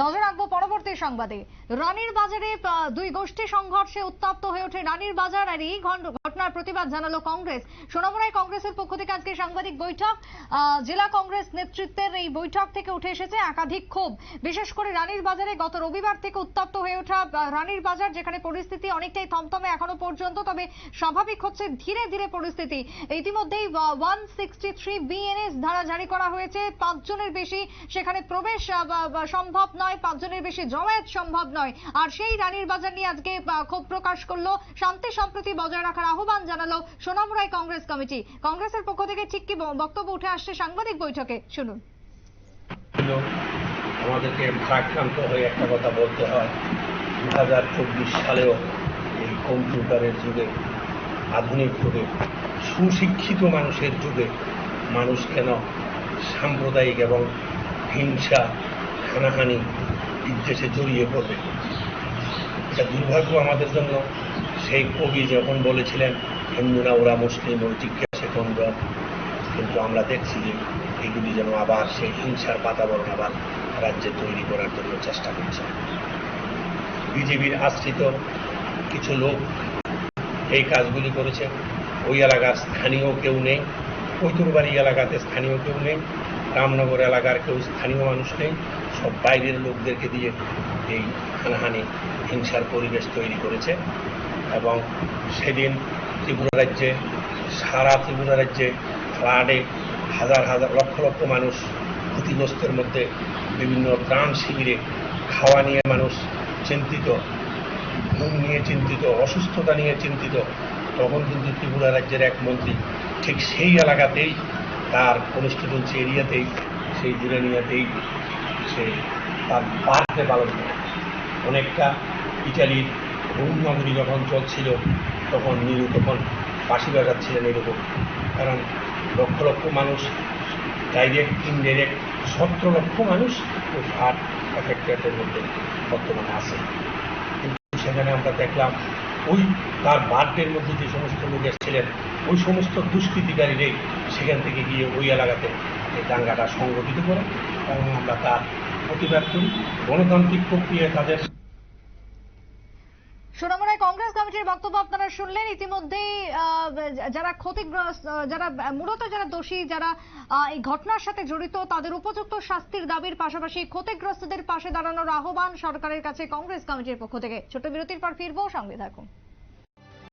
নজর রাখব পরবর্তী সংবাদে। রানীর বাজারে দুই গোষ্ঠী সংঘর্ষে উত্তপ্ত হয়ে ওঠে রানীর বাজার, আর এই ঘটনার প্রতিবাদ জানালো কংগ্রেস। সোনামুড়ায় কংগ্রেসের পক্ষ থেকে আজকে সাংবাদিক বৈঠক। জেলা কংগ্রেস নেতৃত্বের এই বৈঠক থেকে উঠে এসেছে একাধিক ক্ষোভ। বিশেষ করে রানীর বাজারে গত রবিবার থেকে উত্তপ্ত হয়ে ওঠা রানীর বাজার, যেখানে পরিস্থিতি অনেকটাই থমথমে এখনও পর্যন্ত, তবে স্বাভাবিক হচ্ছে ধীরে ধীরে পরিস্থিতি। ইতিমধ্যেই ওয়ান সিক্সটি থ্রি বিএনএস ধারা জারি করা হয়েছে। পাঁচজনের বেশি সেখানে প্রবেশ সম্ভব নয়। পাঁচজনের বেশি জমায়েত সম্ভব নয়। আর সেই রানীর বাজার নিয়ে আজকে ক্ষোভ প্রকাশ করল। শান্তি সম্প্রীতি বজায় রাখার আহ্বান জানালো সোনামুড়াই কংগ্রেস কমিটি। কংগ্রেসের পক্ষ থেকে ঠিক কি বক্তব্য উঠে আসছে সাংবাদিক বৈঠকে। শুনুন। আমাদেরকে ভারাক্রান্ত হয়ে একটা কথা বলতে হয়। দু হাজার চব্বিশ সালেও এই কম্পিউটারের যুগে, আধুনিক যুগে, সুশিক্ষিত মানুষের যুগে মানুষ কেন সাম্প্রদায়িক এবং হিংসা হানাহানি বিদ্বেষে জড়িয়ে পড়বে? এটা দুর্ভাগ্য আমাদের জন্য। সেই কবি যখন বলেছিলেন হিন্দুরা ওরা মুসলিম ওই জিজ্ঞাসে কোন কিন্তু আমরা দেখছি যে এগুলি যেন আবার সেই হিংসার বাতাবরণ আবার রাজ্যে তৈরি করার জন্য চেষ্টা করছে। বিজেপির আশ্রিত কিছু লোক এই কাজগুলি করেছে। ওই এলাকার স্থানীয় কেউ নেই কৈতুরবাড়ি এলাকাতে স্থানীয় কেউ নেই, রামনগর এলাকার কেউ স্থানীয় মানুষ নেই। সব বাইরের লোকদেরকে দিয়ে এই হানাহানি, হিংসার পরিবেশ তৈরি করেছে এবং সেদিন ত্রিপুরা রাজ্যে, সারা ত্রিপুরা রাজ্যে ফ্লাডে হাজার হাজার, লক্ষ লক্ষ মানুষ ক্ষতিগ্রস্তের মধ্যে বিভিন্ন ত্রাণ শিবিরে খাওয়া নিয়ে মানুষ চিন্তিত ঘুম নিয়ে চিন্তিত, অসুস্থতা নিয়ে চিন্তিত। তখন কিন্তু ত্রিপুরা রাজ্যের এক মন্ত্রী ঠিক সেই এলাকাতেই, তার কনস্টিটুয়েন্সি এরিয়াতেই, সেই জুরানিয়াতেই সে তার বার্থডে পালন করে। অনেকটা ইটালির নগরী যখন চলছিল, তখন নিরু তখন বাঁশি বাজাচ্ছিলেন এরকম। কারণ লক্ষ লক্ষ মানুষ ডাইরেক্ট ইনডাইরেক্ট সতেরো লক্ষ মানুষ ওই এফেক্টেডের মধ্যে বর্তমানে আছে। কিন্তু সেখানে আমরা দেখলাম, ওই তার বার্থডের মধ্যে যে সমস্ত লোক এসেছিলেন, ওই সমস্ত দুষ্কৃতিকারীরাই সেখান থেকে গিয়ে ওই এলাকাতে এই দাঙ্গাটা সংগঠিত করে এবং আমরা তার প্রতিবাদ করি। গণতান্ত্রিক প্রক্রিয়ায় তাদের সোনামুড়ায় কংগ্রেস কমিটির বক্তব্য আপনারা শুনলেন। ইতিমধ্যেই যারা ক্ষতিগ্রস্ত যারা মূলত যারা দোষী, যারা এই ঘটনার সাথে জড়িত, তাদের উপযুক্ত শাস্তির দাবির পাশাপাশি ক্ষতিগ্রস্তদের পাশে দাঁড়ানোর আহ্বান সরকারের কাছে কংগ্রেস কমিটির পক্ষ থেকে। ছোট বিরতির পর ফিরবো, সঙ্গে থাকুন।